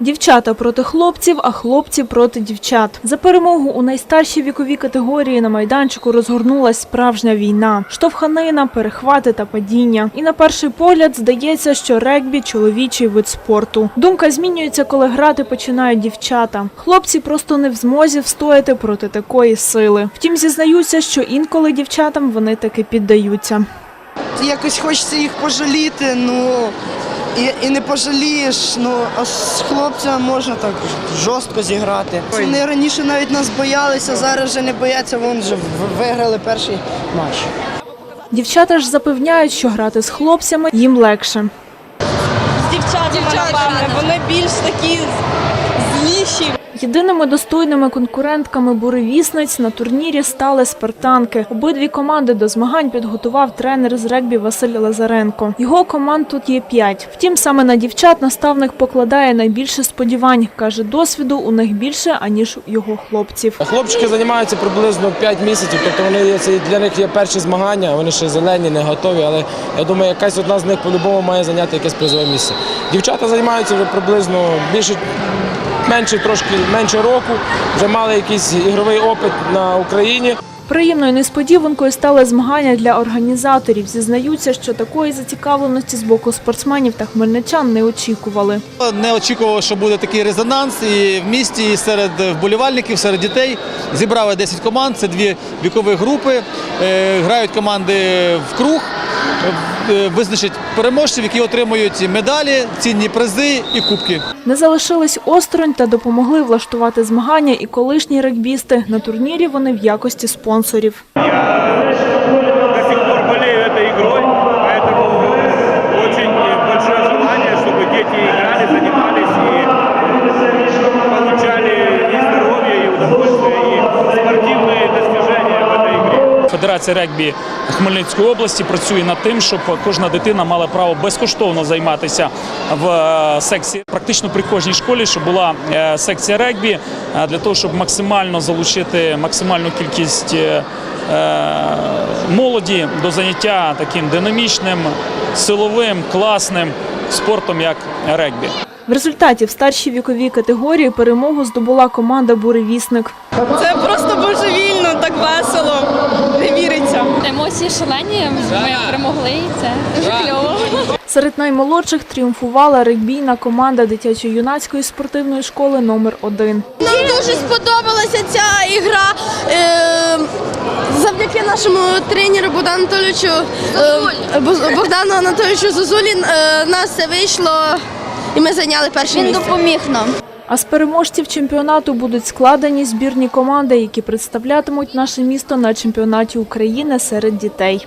Дівчата проти хлопців, а хлопці проти дівчат. За перемогу у найстаршій віковій категорії на майданчику розгорнулась справжня війна, штовханина, перехвати та падіння. І на перший погляд здається, що регбі чоловічий вид спорту. Думка змінюється, коли грати починають дівчата. Хлопці просто не в змозі встояти проти такої сили. Втім, зізнаються, що інколи дівчатам вони таки піддаються. Якось хочеться їх пожаліти, ну і, і не пожалієш. Ну а з хлопцями можна так жорстко зіграти. Вони раніше навіть нас боялися, зараз вже не бояться, вони вже виграли перший матч. Дівчата ж запевняють, що грати з хлопцями їм легше. з дівчатами, напевне. Вони більш такі зліші. Єдиними достойними конкурентками буревісниць на турнірі стали спартанки. Обидві команди до змагань підготував тренер з регбі Василь Лазаренко. Його команд тут є п'ять. Втім, саме на дівчат наставник покладає найбільше сподівань. каже, досвіду у них більше аніж у його хлопців. Хлопчики займаються приблизно 5 місяців, тобто вони це для них є перші змагання, вони ще зелені, не готові, але я думаю, якась одна з них по-любому має зайняти якесь призове місце. Дівчата займаються вже приблизно більше. Менше трошки менше року, вже мали якийсь ігровий опит на Україні. Приємною несподіванкою стали змагання для організаторів. Зізнаються, що такої зацікавленості з боку спортсменів та хмельничан не очікували. Не очікував, що буде такий резонанс і в місті, і серед вболівальників, серед дітей. Зібрали 10 команд, це дві вікові групи. Е, Грають команди в круг, е, визначать переможців, які отримують медалі, цінні призи і кубки. Не залишились осторонь та допомогли влаштувати змагання і колишні регбісти. На турнірі вони в якості спонсорів. до сих пор болею цією игрой, Федерація регбі Хмельницької області працює над тим, щоб кожна дитина мала право безкоштовно займатися в е, секції. Практично при кожній школі, щоб була е, секція регбі, е, для того, щоб максимально залучити максимальну кількість молоді до заняття таким динамічним, силовим, класним спортом, як регбі. В результаті в старшій віковій категорії перемогу здобула команда Буревісник. Це просто божевільно, так весело. Не віриться. Емоції шалені. Ми перемогли. і Це дуже кльово. Серед наймолодших тріумфувала регбійна команда дитячо-юнацької спортивної школи номер 1 Нам дуже сподобалася ця ігра. Е, завдяки нашому тренеру Богдану Анатолійовичу е, Богдану Анатолійовичу Зозулі е, нас це вийшло і ми зайняли перше Він допоміг нам. А з переможців чемпіонату будуть складені збірні команди, які представлятимуть наше місто на чемпіонаті України серед дітей.